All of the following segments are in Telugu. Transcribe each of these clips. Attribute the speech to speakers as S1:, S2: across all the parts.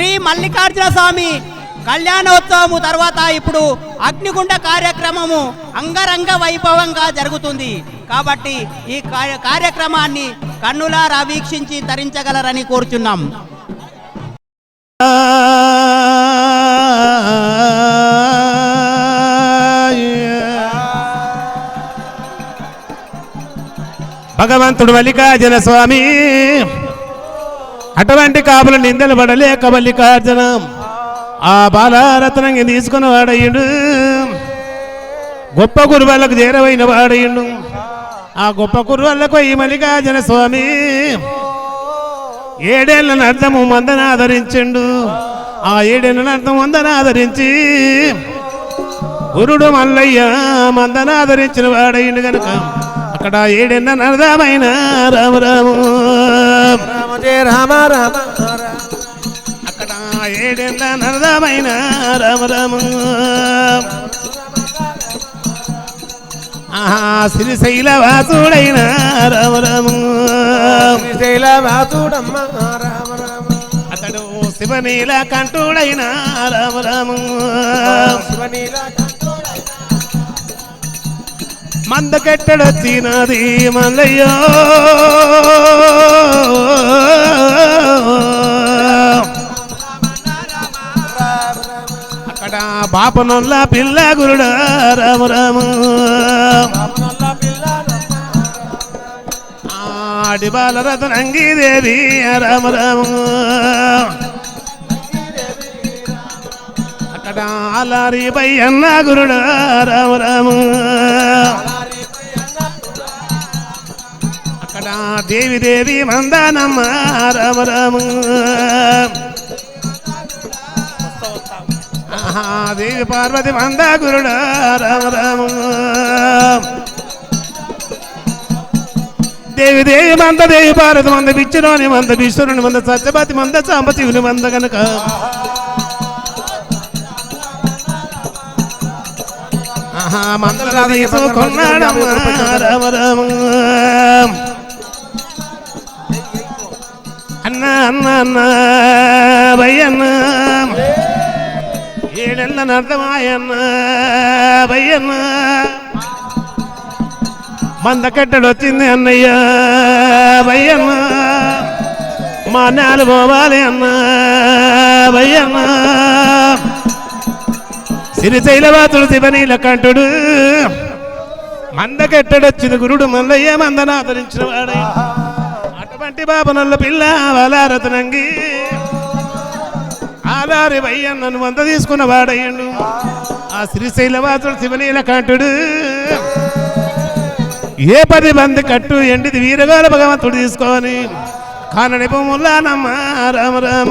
S1: శ్రీ మల్లికార్జున స్వామి కళ్యాణోత్సవము తర్వాత ఇప్పుడు అగ్నిగుండ కార్యక్రమము అంగరంగ వైభవంగా జరుగుతుంది. కాబట్టి ఈ కార్యక్రమాన్ని కన్నులారా వీక్షించి తరించగలరని కోరుచున్నాం.
S2: భగవంతుడు మల్లికార్జున స్వామి. అటువంటి కాపుల నిందలు పడలేక మల్లికార్జున. ఆ బాలారత్నంగా తీసుకుని వాడయ్యుడు గొప్ప గురువాళ్ళకు చేరవైన వాడయ్యుడు ఆ గొప్ప గురువాళ్ళకు ఈ మల్లికార్జున స్వామి. ఏడేళ్ళ అర్థము మందన ఆదరించిండు. ఆ ఏడేళ్ళ అర్థం మందన ఆదరించి గురుడు మల్లయ్య మందన ఆదరించిన వాడయ్యుడు కనుక అక్కడ ఏడెన్న నర్థమైన రామరాము.
S3: రామ జయ రామ రామ.
S2: అక్కడ ఏడెన్న నరదమైన రామరాము ఆహా శ్రీశైల వాసుడైన రామరాము
S3: శ్రీశైల వాసుడమ్మ రామ రామ.
S2: అతడు శివనీల కంఠుడైన రామరాము
S3: శివనీల
S2: మందకెట్టడొచ్చినది మల్లయ్యో. అక్కడ బాపనొల్ల పిల్ల గురుడ రామ రామ. ఆడి బాలరతనంగి దేవి రామ రామ. అక్కడ అలారి బయ్యన్న గురుడ రామ రామ. దేవి దేవి మందానమ్మ రామ రామ దేవి పార్వతి మంద గురుడ రామ రామ దేవి దేవి మంద దేవి పార్వతి మంద విచ్చురాని మంద విశ్వరుని మంద సత్యపతి మంద సాంబశివుని మంద కనుక ఆహా, మందల తీసుకున్నాడమ్మ రామ రామ అన్న అన్న అన్న భయ్యన్న ఏడెళ్ళ నర్థమాయన్న భయ్యన్న మంద కట్టడు వచ్చింది అన్నయ్య భయ్యన్న మా నాలు పోవాలి అన్న భయ్యన్న సిరిశైలవాతుడు శివనీల కంఠుడు మంద కట్టడొచ్చింది గురుడు మల్లయ్య మందన ఆదరించిన వాడయ్య అటువంటి బాబనల్ల పిల్ల వలారతనంగి ఆలారి వయ్యన్నను వంద తీసుకున్న వాడయ్యండు. ఆ శ్రీశైలవాసుడు శివనీల కంటుడు. ఏ పది మంది కట్టు ఎండిది వీరగాల భగవంతుడు తీసుకొని. కానని పొమ్ములానమ్మ రామ రామ.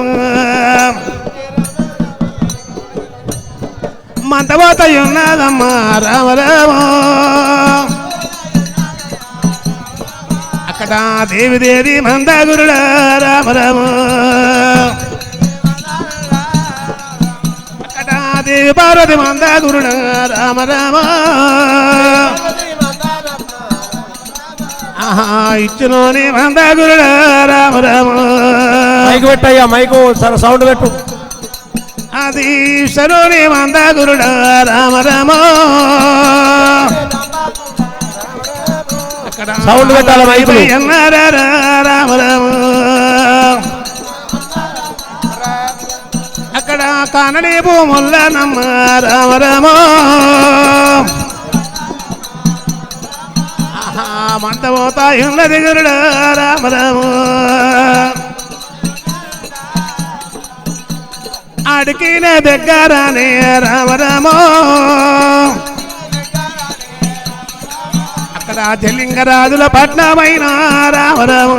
S2: మంతపోత ఉన్నదమ్మ రామ రామ. అక్కడ దేవి దేవి మందగురుడ రామ రామ అక్కడ దేవి పార్వతి మందగురుడ రామ రామ ఇచ్చులోని మందగురుడ రామ రామ
S3: మైకు పెట్టయ్యా మైకు సర సౌండ్ పెట్టు.
S2: అది ఈశ్వరుని మందగురుడ రామ రామ
S3: సౌండ్ పెట్టాలి మైకులు.
S2: అక్కడ కానడి భూముల్ల నమ్మ రామ రామ ఆహా, మందపోతాయి ఉన్నది గురుడ రామ రామ అడిగిన దగ్గరనే రామ రామ రాజలింగరాజుల పట్నమైన రావరము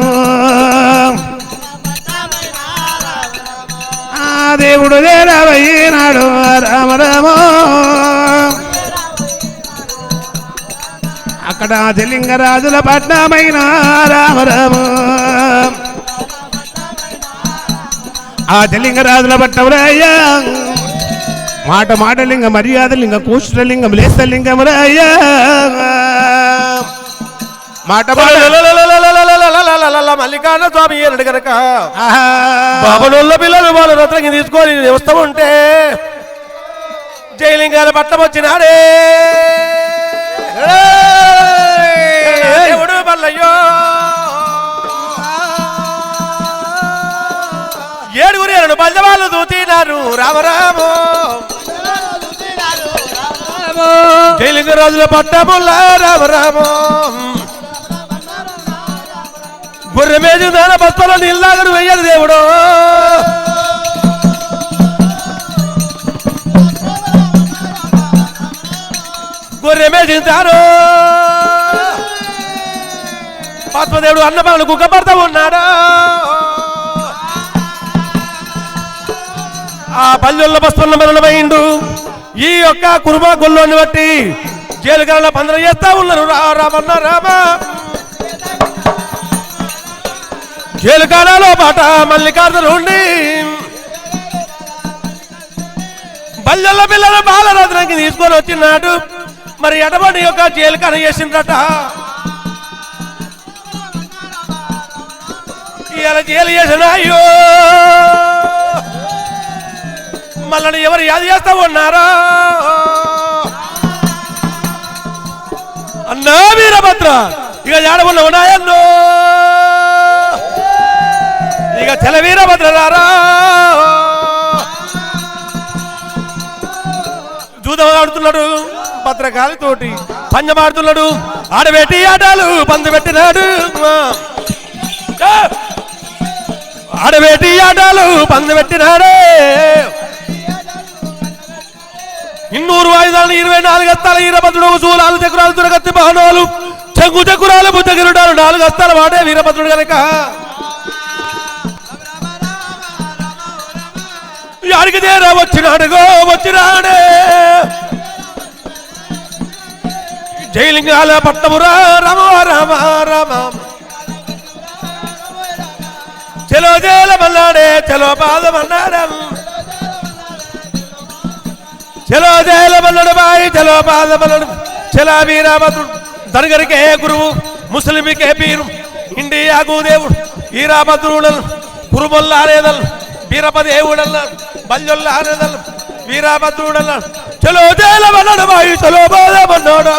S2: ఆ దేవుడు చేరవయ్యినాడు రామ అక్కడ రాజలింగరాజుల పట్నమైన రామ ఆ జలింగరాజుల పట్టమురయ్యా మాట మాటలింగ మర్యాదలింగ కూష్ఠలింగం లేస్తలింగం రాయ్యా మాట మాట
S3: మల్లికార్జున స్వామి అన్నాడు కనుక
S2: ఆహా.
S3: బాబనోళ్ళ పిల్లలు వాళ్ళు రత్నకి తీసుకొని వ్యవస్థ ఉంటే జైలింగాల పట్టం వచ్చినాడే దేవుడు మల్లయ్యో ఏడుగురు ఏడు పంచవాళ్ళు దూతినారు. రామరాము తెలుగు రాజుల పట్టముల రామరాము గొర్రె మేజు దాన బస్తలో నీళ్ళాగడు వెయ్యడు దేవుడు. గొర్రె మేజించారు పద్మదేవుడు అన్నపాలు కుక్కపడతా ఉన్నాడు. ఆ పల్లెల్లో బస్తున్న మరణమైండు ఈ యొక్క కురుమా గుళ్ళోని బట్టి జైలుకాల పందర చేస్తా ఉన్నారు. రా రామన్న రామ జైలుకాలలో పాట మల్లికార్జున ఉండి బల్లెల్ల పిల్లల బాలరత్నానికి తీసుకొని వచ్చినాడు. మరి ఎడబడి యొక్క జైలుకాన చేసిండ్రట. ఇలా జైలు చేసిన అయ్యో. మమ్మల్ని ఎవరు యాద చేస్తా ఉన్నారా? అన్నా వీరభద్ర ఇక ఏడవన్న ఉన్నాయన్నో? ఇక తెల వీరభద్రారా జూదం ఆడుతున్నాడు పంజం ఆడుతున్నాడు ఆడబెట్టి ఆటలు పందు పెట్టినాడు. ఆడబెట్టి ఆటలు పందు పెట్టినాడే. ఇన్నూరు వాయిదాలను ఇరవై నాలుగు అత్తాల వీరభద్రుడు చూలాలు చక్రాలు దురగత్తి బాణాలు చెంగు చక్రాలు బుద్ధగిరుడాలు నాలుగు అత్తాల వాడే వీరభద్రుడు కనుక యాడికి దేరా వచ్చినాడుగో వచ్చినాడే. జైలింగాల పట్టమురా రమ రమ రమ. చలో జైల మన్నాడే చలో పాదమన్నాడం చలో జైల బాయి చలో పాదమన్నడు చలా వీరాభద్రుడు. దర్గరికే గురువు ముస్లింకే పీరు. ఇండియాకు దేవుడు వీరాభద్రుడల్ కురుమొల్లారేదల్ వీరపదేవుడల్ బల్యొల్లారేదల్ వీరాభద్రుడల్ చలో జైల బాయి చలో పాదమన్నాడు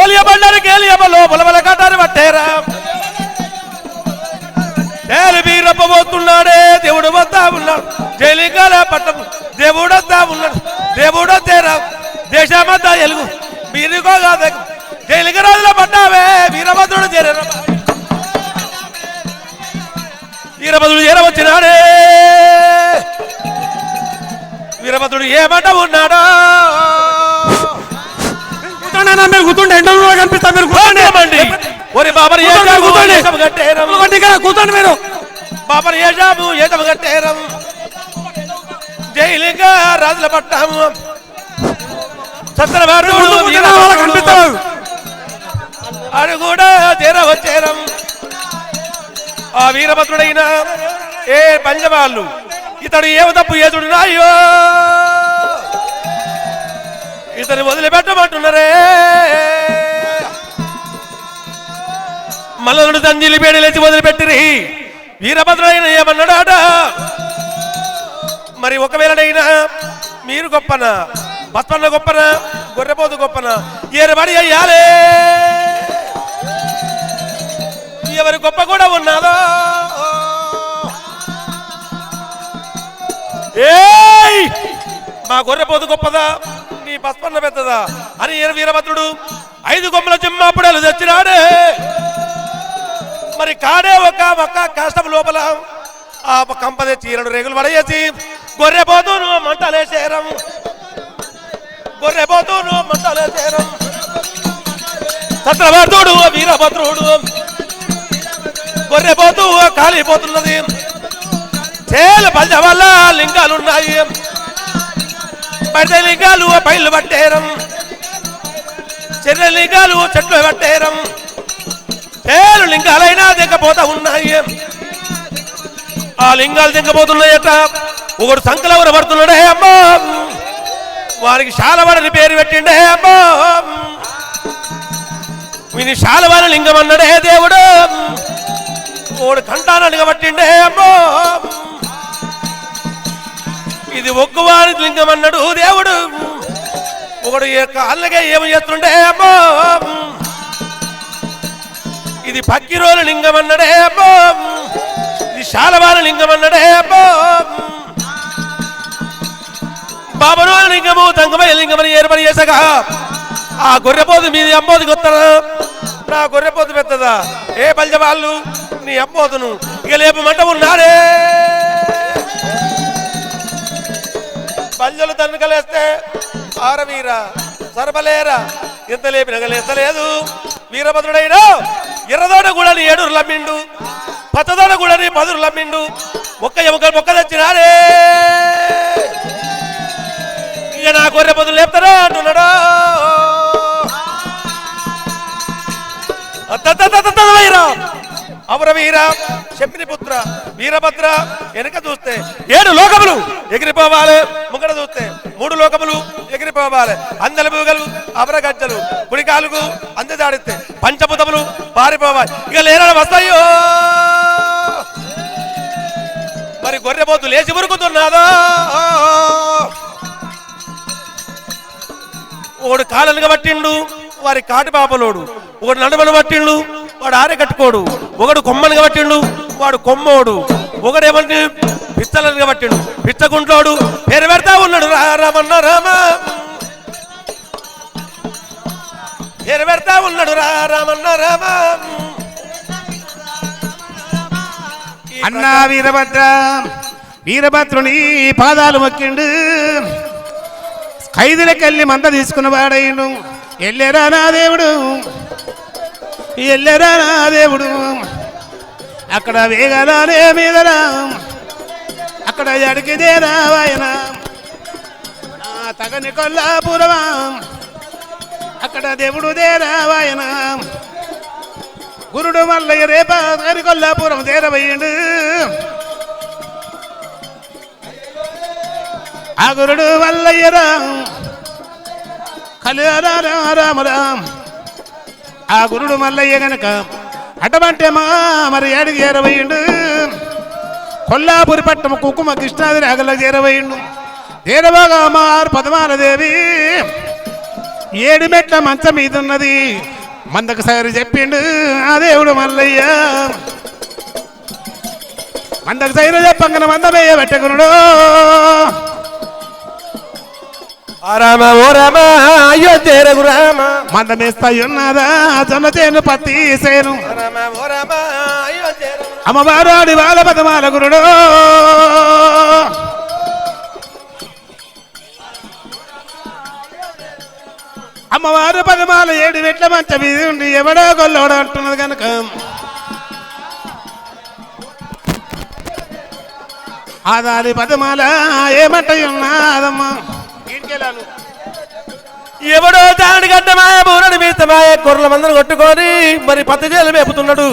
S3: ఓలియ బండారు కేలియమ్మ లోపల వల కట్టారు పట్టేరా ఏలి వీరప్పబోతున్నాడే దేవుడు వద్దా ఉన్నాడు. జైలింగాల పట్టం దేవుడు వద్దా ఉన్నాడు. దేవుడు వద్దేరా దేశమంతా ఎలుగు. వీరికో కాదు. జైలింగ రాజుల పడ్డావే వీరభద్రుడు చేరారు వీరభద్రుడు చేరవచ్చినాడే. వీరభద్రుడు ఏమంట ఉన్నాడా?
S2: మీరు కూర్చోండి. ఎండలో కనిపిస్తా మీరు కూర్చోండి.
S3: ఒరి బాబర్. ఏషాము కట్టేరం
S2: కూర్చోండి ఇక్కడ కూర్చోండి మీరు.
S3: బాబర్ ఏషాము ఏషాము కట్టేరం జైలింగ రాజుల పట్టాము.
S2: కనిపిస్తారు
S3: అది కూడా ఆ వీరభద్రుడైన ఏ పంచవాళ్ళు ఇతడు ఏమ తప్పు ఏదుడు అయ్యో ఇతను వదిలిపెట్టమంటున్నారే. మల్లనుడు తంజిలి పేడి లేచి వదిలిపెట్టిరి వీరభద్రుడైన ఏమన్నాడాట మరి ఒకవేళనైనా మీరు గొప్పన? బస్పన్న గొప్పన? గొర్రెపోతు గొప్పన? ఏరబడి అయ్యాలే. ఎవరి గొప్ప కూడా ఉన్నాదో? ఏయ్! మా గొర్రెపోతు గొప్పదా? నీ బస్పన్న పెద్దదా? అని వీరభద్రుడు ఐదు కొమ్మల జిమ్మాపుడలు తెచ్చినాడే. మరి కాడే ఒక ఒక్క కష్టం లోపల ఆ కంపదే చీరడు రేగులు పడేసి గొర్రెపోతును మంటలేసేరం గొర్రెపోతును మంటలేసేరం చక్రవర్తుడు వీరభద్రుడు. గొర్రెపోతూ కాలిపోతున్నది. చేలు పల్లె వల్ల లింగాలు ఉన్నాయి పడితే లింగాలు పైలు పట్టేరం. చెర్ర లింగాలు చెట్లు పట్టేరం. పేరు లింగాలైనా దిగపోతా ఉన్నాయి. ఆ లింగాలు దిగపోతున్నాయట ఒకడు సంకలవర పడుతున్నాడే అమ్మా వారికి శాలవాడని పేరు పెట్టిండే అమ్మా విని శాలవాడ లింగం అన్నాడే దేవుడు. ఓడు కంటానడుగా పట్టిండే అమ్మో ఇది ఒక్కవారి లింగం అన్నాడు దేవుడు. ఒకడు యొక్క అల్లగా ఏమి చేస్తుండే అమ్మో ఇది పక్కిరోల లింగం అన్నడే అమ్మో ఇది శాలవాల లింగం అన్నడే అమ్మో బాబను లింగము తంగమయ్య లింగమని ఏర్పడి చేసగా. ఆ గొర్రెపోతు మీది అమ్మోది కొత్తరా నా గొర్రెపోతు పెద్దదా? ఏ పల్జ వాళ్ళు నీ అమ్మోతును ఇక లేపమంట ఉన్నారే పల్జలు తన్నుకలేస్తే ఆరవీరా సరబలేరా ఎంత లేపిన లేస్తలేదు. వీరభద్రుడైనా ఎర్రదోడ కూడా నీ ఏడురు లమ్మిండు పచ్చదోడ కూడా నీ పదురు లమ్మిండు ఒక్క ఒకరు మొక్క తెచ్చినారే. ఇక నా గొర్రె పొద్దులు లేపుతారా అంటున్నాడు. అత్తత్తత్తత్తత్తవైరా. అవర వీర. శంపిని పుత్ర వీరభద్ర వెనక చూస్తే ఏడు లోకములు ఎగిరిపోవాలి ముంగడ చూస్తే మూడు లోకములు ఎగిరిపోవాలి. అందల బూగలు అవర గజ్జలు కుడి కాలుగు అందజాడిస్తే పంచభూతములు పారిపోవాలి ఇక లేనడం వస్తాయో? మరి గొర్రెపోతు లేచి ఉరుకుతున్నాదో? ఒకడు కాలనుగా పట్టిండు వారి కాటి పాపలోడు. ఒకడు నడుమను పట్టిండు వాడు ఆరె కట్టుకోడు. ఒకడు కొమ్మనుగా పట్టిండు వాడు కొమ్మోడు. ఒకడేమంటే పిచ్చలనుగా పట్టిండు పిచ్చగుంట్లోడు పేరు పెడతా ఉన్నాడు. రా రామన్న రామ. పేరు ఉన్నాడు రా రామన్న రామ.
S2: అన్నా వీరభద్ర వీరభద్రుని పాదాలు మొక్కిండు. ఖైదులకెళ్ళి మంద తీసుకున్న వాడైండు. ఎల్లెరా నా దేవుడు ఎల్లెరా నా దేవుడు. అక్కడ వేగలానే మీదరా అక్కడ అడిగిదే రావాయన. తగని కొల్లాపురమా. అక్కడ దేవుడు దేరావాయన గురుడు మల్లయ్య రేప తగని కొల్లాపురం చేరబోయిండు ఆ గురుడు మల్లయ్యరా కళ్యాణ రామరాం ఆ గురుడు మల్లయ్య గనక అటమంటే మా మరి ఏడికి చేరబోయిండు కొల్లాపురి పట్టం కుంకుమ కృష్ణాది రాగలకు చేరబోయిండు చేరబోగా మారు పదమాల దేవి ఏడు మెట్ల మంచం మీద ఉన్నది మందకు సరి చెప్పిండు ఆ దేవుడు మల్లయ్య. మందకు సైరు చెప్పంగన మందమయ్య పెట్టకునుడు.
S3: రామ ఓ రామ అయ్యో చేరగు రామ.
S2: మందమేస్తాయి ఉన్నదా జొన్న చేను పత్తి సేను.
S3: ఆ రామ ఓ రామ అయ్యో చేరగు రామ.
S2: అమ్మవారాడి బాల పదమాల గురుడు. అమ్మవారు పదమాల ఏడు వెట్ల మంచ మీద ఉండి ఎవడో గొల్లోడు అంటున్నది కనుక ఆదాది పదమాల ఏమంట ఉన్నాదమ్మా? ఇంటికెళ్ళాను
S3: ఎవడో దాని గడ్డమాయ బూరడి మీస్తమాయ కొర్రల మందరం కొట్టుకొని మరి పత్తి చేలు మేపుతున్నాడు.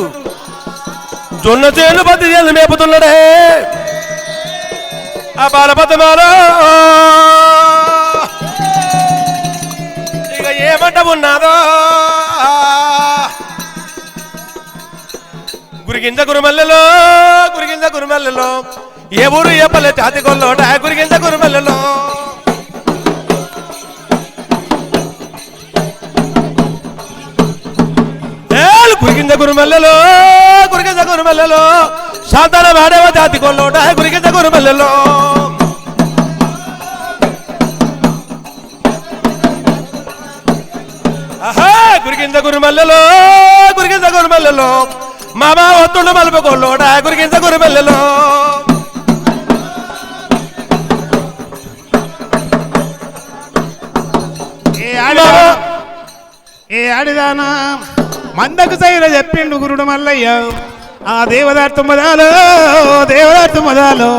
S3: జొన్న చేలు పత్తి చేలు మేపుతున్నాడే. ఆ బాలపతమాలో ఇక ఏమంట ఉన్నాదో గురిగింజ గురుమల్లెలో గురిగింజ గురుమల్లెలో ఏ ఊరు ఏ పల్లె చాతి కొల్లోట గురిగింజ గురుమల్లలో. ఏలు గురిగింజ గురుమల్లెలో గురిగింజ గురుమల్లెలో శాంతాల వాడేవ జాతి కొల్లోట గురిగింజ గురుమల్లలో. గురిగింజ గురుమల్లెలో గురిగింజ గురుమల్లెలో. మామ ఒత్తుండు మలుపు కొల్లోట గురిగింజ గురుమల్లెలో.
S2: ఏ ఆడిదానా మందకు సైర చెప్పిండు గురుడు మల్లయ్య. ఆ దేవదార్థం మదాలు దేవదార్థం మదాలు.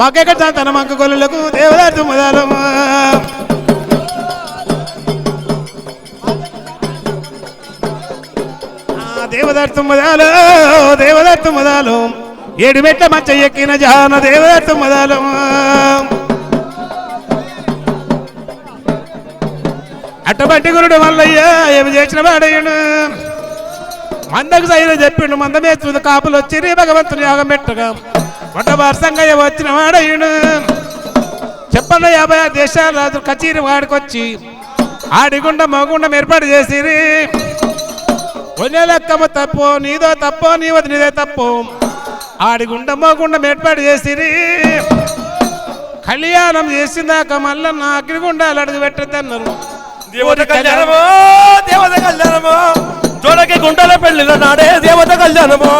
S2: మాకెక్కడ తన మంక గొల్లులకు దేవదార్థం మదాలు. దేవదత్తు దేవదార్థం మదాలు దేవదార్థం మదాలు ఏడు మెట్ల మచ్చ ఎక్కిన జాన దేవదత్తు మదాలు అట్టబట్టి గురుడు మల్లయ్యా ఏమి చేసిన వాడయ్యను మందకు సైన చెప్పిండు మందమేస్తుంది కాపులు వచ్చి భగవంతుని యాగం పెట్టగా. వడ్డవారసంగా వచ్చిన వాడయ్యను చెప్పన్న యాభై ఆరు దేశాల రాజు కచేరి వాడికొచ్చి ఆడిగుండ మగుండం ఏర్పాటు చేసిరి. లెక్కమ్మ తప్పు నీదో తప్పో నీవది నీదే తప్పు. ఆడిగుండ మగుండం ఏర్పాటు చేసిరి. కళ్యాణం చేసిందాక మళ్ళా నా అగ్నిగుండాలు అడుగు పెట్టద్దన్నారు
S3: దేవత కళ్యాణమో దేవత కళ్యాణమో జోడకి గుండెల పెళ్ళిన నాడే దేవత కళ్యాణమో.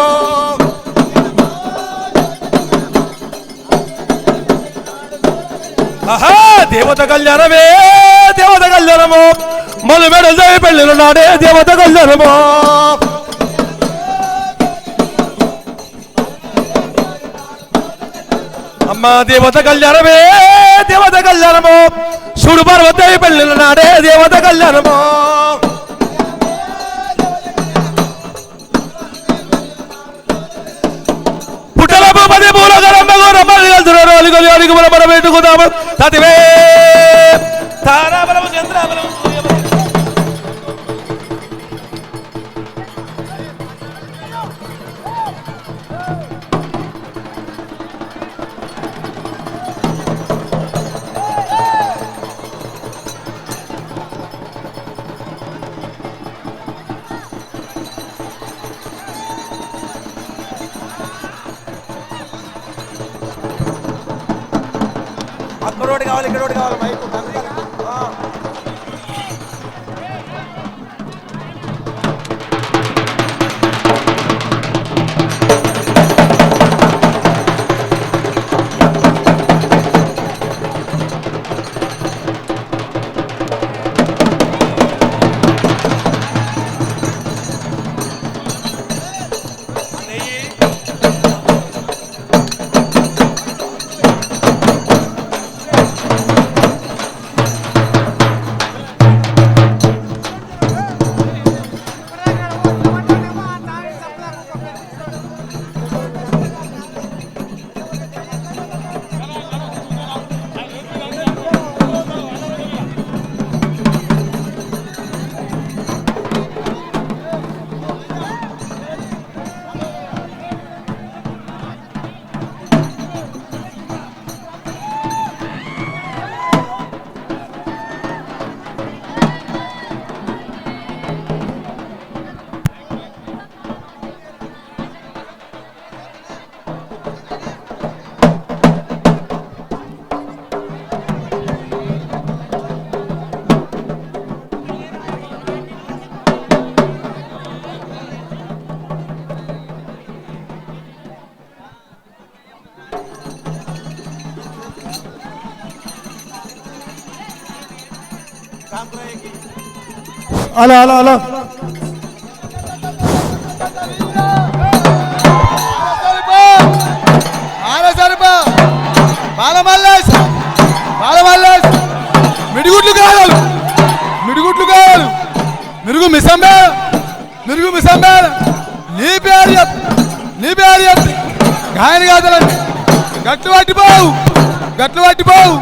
S3: ఆహా దేవత కళ్యాణమే దేవత కళ్యాణమో. మొదలు మేడ నాడే దేవత కళ్యాణమా? అమ్మా దేవత కళ్యాణమే దేవత కళ్యాణము? చూడు పార్వతి పెళ్ళిన నాడే దేవత కళ్యాణమో? పుట్టల భూపతి మూలగరం రమ్మని వెళ్తున్నారు అలిగొలి అలిగి మనం మనం పెట్టుకుందాము తదివే తారాబలము చంద్రాబలము అక్కడ రోడ్డు కావాలి ఇక్కడ రోడ్డు కావాలి మైకు
S4: హలో హలో అలా. మిడిగుడ్లు కావాలి మిడిగుడ్లు కావాలి మిరుగు మిసంబే మిరుగు మిసంబే. నీ పేరు చెప్పు నీ పేరు చెప్పు. గాయని కాదులండి గట్లు పట్టిపోవు గట్లు పట్టిపోవు.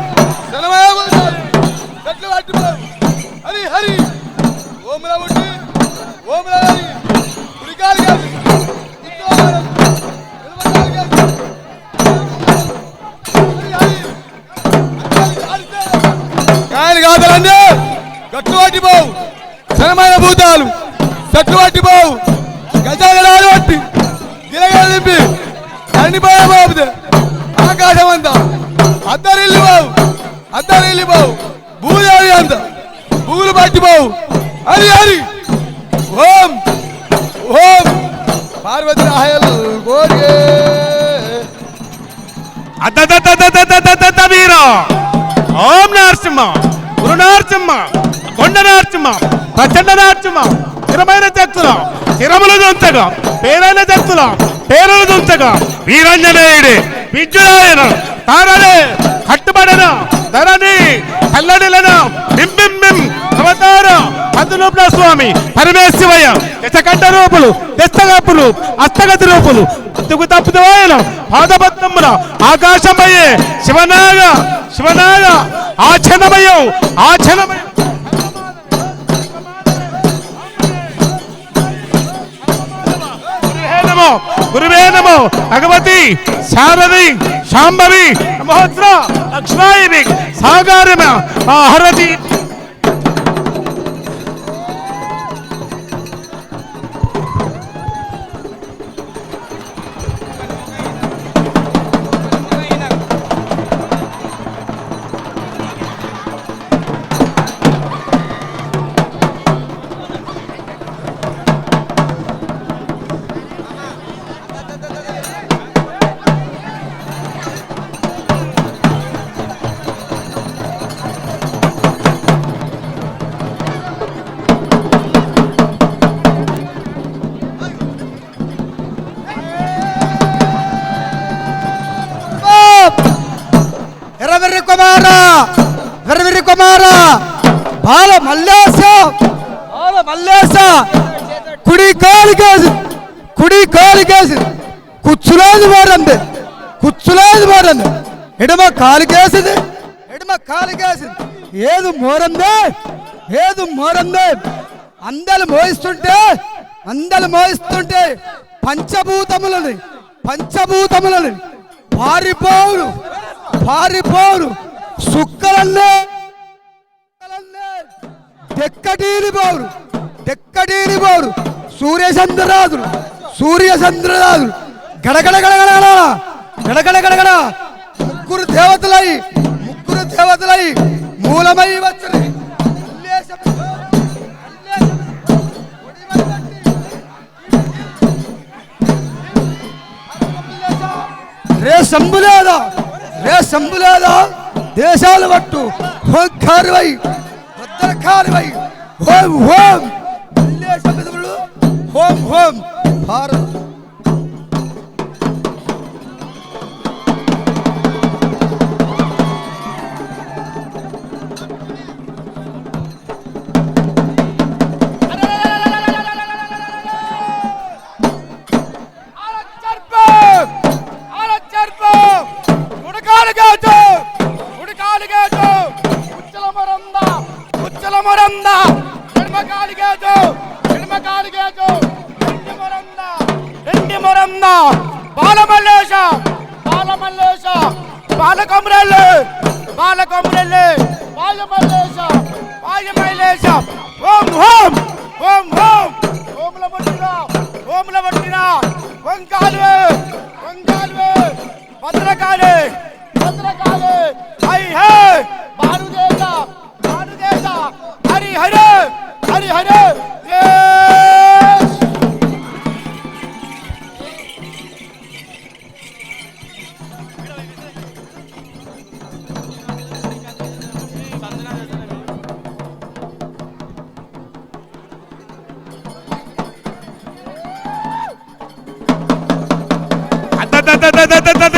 S2: వీర ఓం నరసింహ గురు నరసింహ కొండ నరసింహ ప్రచండ నరసింహ స్థిరమైన శక్తుల స్థిరములు దుంచగా పేరైన శక్తుల పేరులు దుంచగా వీరంజనేయుడి విద్యురాయన తారలే కట్టుబడిన ధరణి కల్లడిలన బింబిం అవతార పద్మలోపల స్వామి పరమేశ్వరయ్య దశకంఠ రూపులు దస్తగప్పులు అస్తగతి రూపులు అత్తుకు తప్పుదవాయన పాదపద్మముల ఆకాశమయ్యే శివనాగ శివనాగ ఆచనమయం ఆచనమయం గురువే నమో భగవతి శారది శాంభవి మహోత్ర లక్ష్మాయి సాగారమ హరతి
S5: లేదు మోరందే అందలు మోయిస్తుంటే అందలు మోయిస్తుంటే పంచభూతములని పంచభూతములని పారిపోరు పారిపోరు సుక్కలన్నే సుక్కలన్నే దెక్కడీలి పోరు దెక్కడీలి పోరు సూర్యచంద్రరాజులు సూర్యచంద్రరాజులు. గడగడ గడగడ గడగడ గడగడ ముగ్గురు దేవతలై ముగ్గురు దేవతలై మూలమై వచ్చి రే సంబులేదా రే సంబులేదా దేశాలు పట్టు హోంకారువై భద్రకారువై హోం హోం హోం హోం భారత్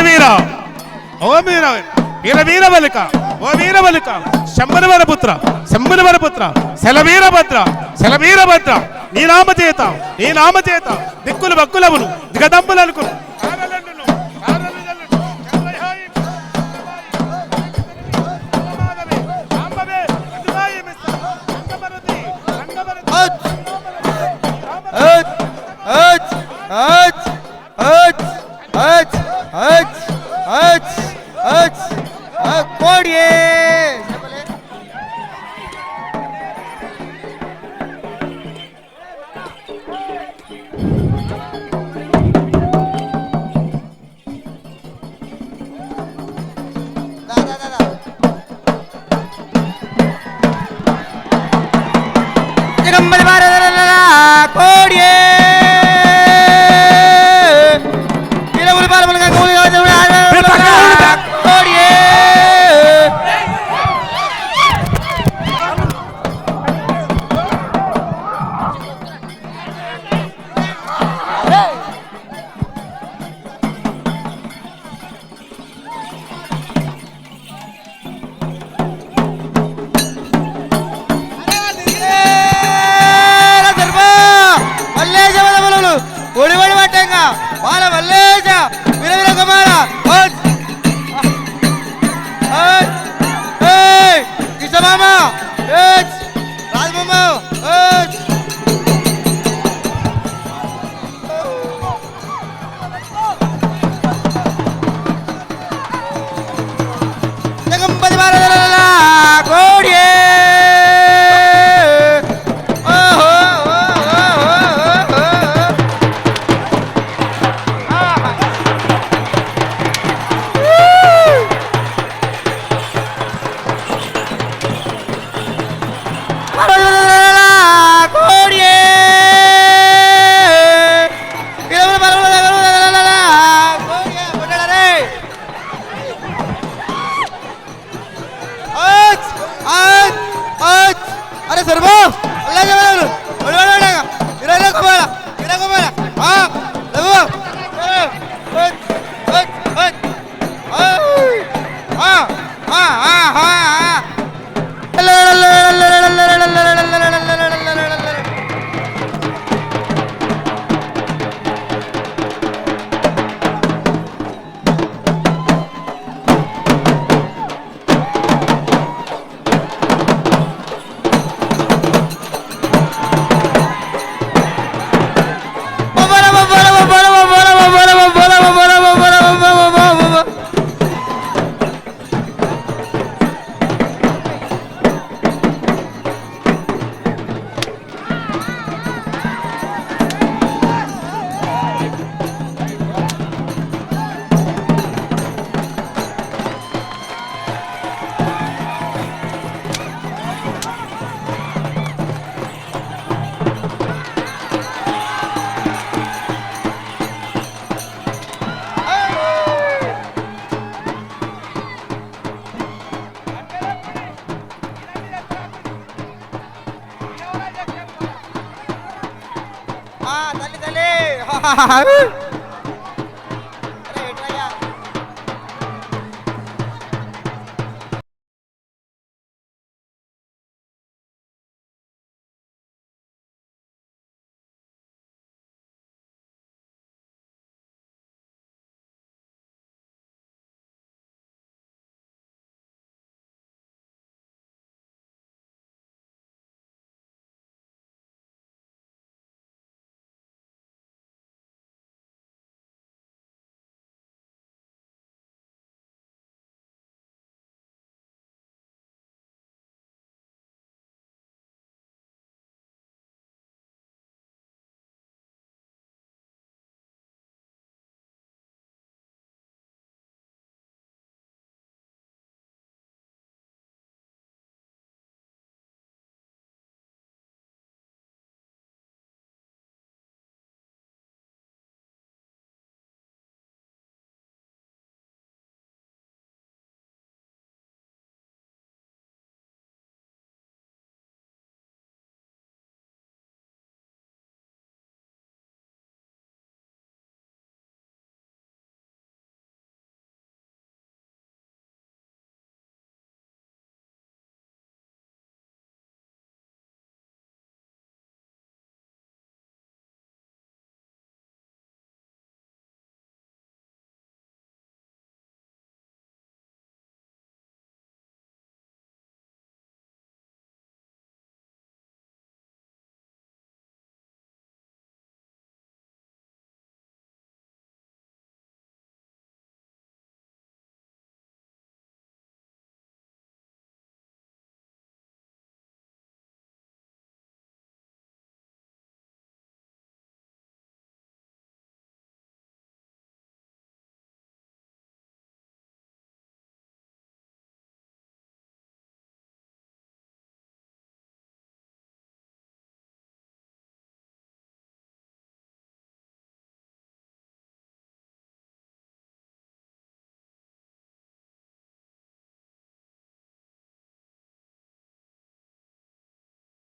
S2: వీర ఓ వీర వీర వీర బలిక ఓ వీర బలిక శంభన పుత్ర శంభన పుత్ర శలవీరభద్ర. శలవీరభద్ర. నీ నామ చేత నీ నామ చేత దిక్కులు బక్కులవును. దిగదంపులు అనుకును
S5: Ah,